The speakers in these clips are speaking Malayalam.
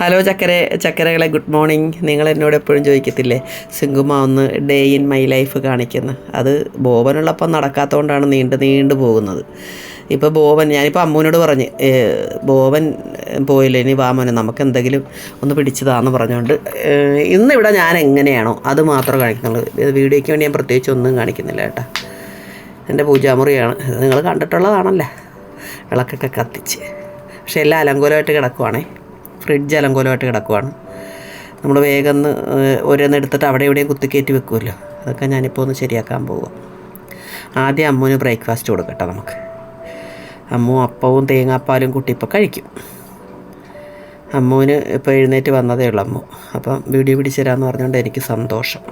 ഹലോ ചക്കര ചക്കരകളെ ഗുഡ് മോർണിംഗ് നിങ്ങൾ എന്നോട് എപ്പോഴും ചോദിക്കത്തില്ലേ? സിംഗുമ ഒന്ന് ഡേ ഇൻ മൈ ലൈഫ് കാണിക്കുന്നത് അത് ബോബനുള്ളപ്പം നടക്കാത്തതുകൊണ്ടാണ് നീണ്ട് നീണ്ട് പോകുന്നത്. ഇപ്പോൾ ബോബൻ ഞാനിപ്പോൾ അമ്മൂനോട് പറഞ്ഞ് "ഏ, ബോബൻ പോയില്ല? ഇനി വാമോനെ നമുക്ക് എന്തെങ്കിലും ഒന്ന് പിടിച്ചതാന്ന് പറഞ്ഞുകൊണ്ട് ഇന്നിവിടെ ഞാൻ എങ്ങനെയാണോ അത് മാത്രം കാണിക്കുന്നുള്ളൂ. വീഡിയോയ്ക്ക് വേണ്ടി ഞാൻ പ്രത്യേകിച്ച് ഒന്നും കാണിക്കുന്നില്ല കേട്ടോ. എന്റെ പൂജാമുറിയാണ്. നിങ്ങൾ കണ്ടിട്ടുള്ളതാണല്ലേ? വിളക്കൊക്കെ കത്തിച്ച്. പക്ഷേ എല്ലാം അലങ്കോലമായിട്ട് കിടക്കുവാണേ. ഫ്രിഡ്ജ് അലങ്കോലമായിട്ട് കിടക്കുവാണ്. നമ്മൾ വേഗം ഒന്ന് ഓരോന്ന് എടുത്തിട്ട് അവിടെ എവിടെയും കുത്തിക്കയറ്റി വെക്കുമല്ലോ അതൊക്കെ ഞാനിപ്പോൾ ഒന്ന് ശരിയാക്കാൻ പോവുക ആദ്യം അമ്മുവിന് ബ്രേക്ക്ഫാസ്റ്റ് കൊടുക്കട്ടെ നമുക്ക്. അമ്മു അപ്പവും തേങ്ങാപ്പാലും കൂട്ടി ഇപ്പോൾ കഴിക്കും. അമ്മുവിന് ഇപ്പോൾ എഴുന്നേറ്റ് വന്നതേ ഉള്ളൂ അമ്മു. അപ്പം വീഡിയോ പിടിച്ചു പറഞ്ഞുകൊണ്ട് എനിക്ക് സന്തോഷം.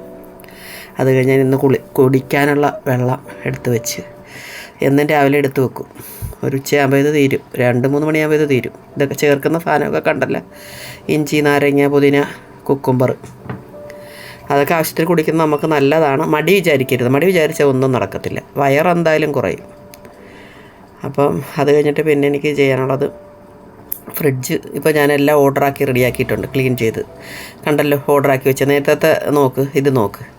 അത് കഴിഞ്ഞ് ഞാൻ ഇന്ന് കുളി കുടിക്കാനുള്ള വെള്ളം എടുത്ത് വെച്ച്. എന്നും രാവിലെ എടുത്ത് വെക്കും. ഒരു ഉച്ചയാകുമ്പോൾ ഇത് തീരും. രണ്ട് മൂന്ന് മണിയാകുമ്പോൾ ഇത് തീരും. ഇതൊക്കെ ചേർക്കുന്ന സാധനമൊക്കെ കണ്ടല്ല. ഇഞ്ചി നാരങ്ങ പുതിന കുക്കുംബർ. അതൊക്കെ ആവശ്യത്തിന് കുടിക്കുന്നത് നമുക്ക് നല്ലതാണ്. മടി വിചാരിക്കരുത്. മടി വിചാരിച്ചാൽ ഒന്നും നടക്കത്തില്ല. വയറെന്തായാലും കുറയും. അപ്പം അത് കഴിഞ്ഞിട്ട് പിന്നെ എനിക്ക് ചെയ്യാനുള്ളത് ഫ്രിഡ്ജ് ഇപ്പോൾ ഞാൻ എല്ലാം ഓർഡറാക്കി റെഡിയാക്കിയിട്ടുണ്ട് ക്ലീൻ ചെയ്ത്. കണ്ടല്ലോ ഓർഡറാക്കി വെച്ച. നേരത്തെ നോക്ക് ഇത് നോക്ക്.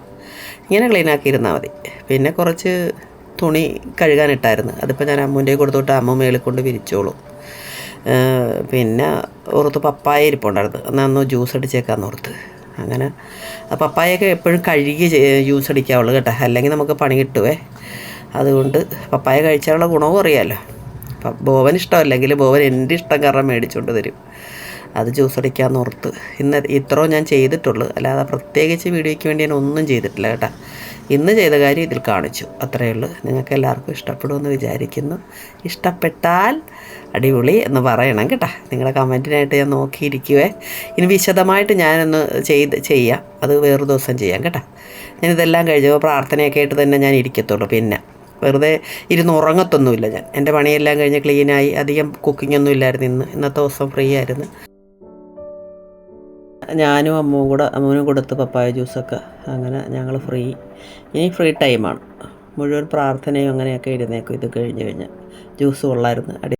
ഇങ്ങനെ ക്ലീൻ ആക്കിയിരുന്നാൽ മതി. പിന്നെ കുറച്ച് തുണി കഴുകാനിട്ടായിരുന്നു. അതിപ്പോൾ ഞാൻ അമ്മൂന്റെ കൊടുത്തോട്ട് അമ്മ മേളിൽ കൊണ്ട് വിരിച്ചോളൂ. പിന്നെ ഓർത്ത് പപ്പായ ഇരിപ്പുണ്ടായിരുന്നു. എന്നാൽ ജ്യൂസ് അടിച്ചേക്കാന്ന് ഓർത്ത്. അങ്ങനെ പപ്പായൊക്കെ എപ്പോഴും കഴുകി ജ്യൂസ് അടിക്കാവുള്ളൂ കേട്ടോ. അല്ലെങ്കിൽ നമുക്ക് പണി കിട്ടുവേ. അതുകൊണ്ട് പപ്പായ കഴിച്ചാലുള്ള ഗുണവും അറിയാമല്ലോ ബോവൻ ഇഷ്ടമല്ലെങ്കിൽ ബോവൻ എന്റെ ഇഷ്ടം കാരണം മേടിച്ചുകൊണ്ട് തരും അത് ജ്യൂസ് അടിക്കാമെന്ന് ഓർത്ത്. ഇന്ന് ഇത്രയും ഞാൻ ചെയ്തിട്ടുള്ളൂ. അല്ലാതെ പ്രത്യേകിച്ച് വീഡിയോയ്ക്ക് വേണ്ടി ഞാൻ ഒന്നും ചെയ്തിട്ടില്ല കേട്ടോ. ഇന്ന് ചെയ്ത കാര്യം ഇതിൽ കാണിച്ചു. അത്രയേ ഉള്ളൂ. നിങ്ങൾക്ക് എല്ലാവർക്കും ഇഷ്ടപ്പെടുമെന്ന് വിചാരിക്കുന്നു. ഇഷ്ടപ്പെട്ടാൽ അടിപൊളി എന്ന് പറയണം കേട്ടോ. നിങ്ങളുടെ കമന്റിനായിട്ട് ഞാൻ നോക്കിയിരിക്കുവേ. ഇനി വിശദമായിട്ട് ഞാനൊന്ന് ചെയ്ത് ചെയ്യാം. അത് വേറൊരു ദിവസം ചെയ്യാം കേട്ടോ. ഞാനിതെല്ലാം കഴിഞ്ഞപ്പോൾ പ്രാർത്ഥനയൊക്കെ ആയിട്ട് തന്നെ ഞാൻ ഇരിക്കത്തുള്ളൂ. പിന്നെ വെറുതെ ഇരുന്ന് ഉറങ്ങത്തൊന്നുമില്ല ഞാൻ. എന്റെ പണിയെല്ലാം കഴിഞ്ഞ് ക്ലീനായി അധികം കുക്കിംഗ് ഒന്നും ഇല്ലായിരുന്നു ഇന്ന്. ഇന്നത്തെ ദിവസം ഫ്രീ ആയിരുന്നു. ഞാനും അമ്മുവും കൂടെ അമ്മുവിനും കൊടുത്ത് പപ്പായ ജ്യൂസൊക്കെ അങ്ങനെ ഞങ്ങൾ ഫ്രീ. ഇനി ഫ്രീ ടൈമാണ്. മുഴുവൻ പ്രാർത്ഥനയും അങ്ങനെയൊക്കെ ഇരുന്നേക്കും. ഇത് കഴിഞ്ഞ് കഴിഞ്ഞാൽ ജ്യൂസ് കൊള്ളായിരുന്നു. അടി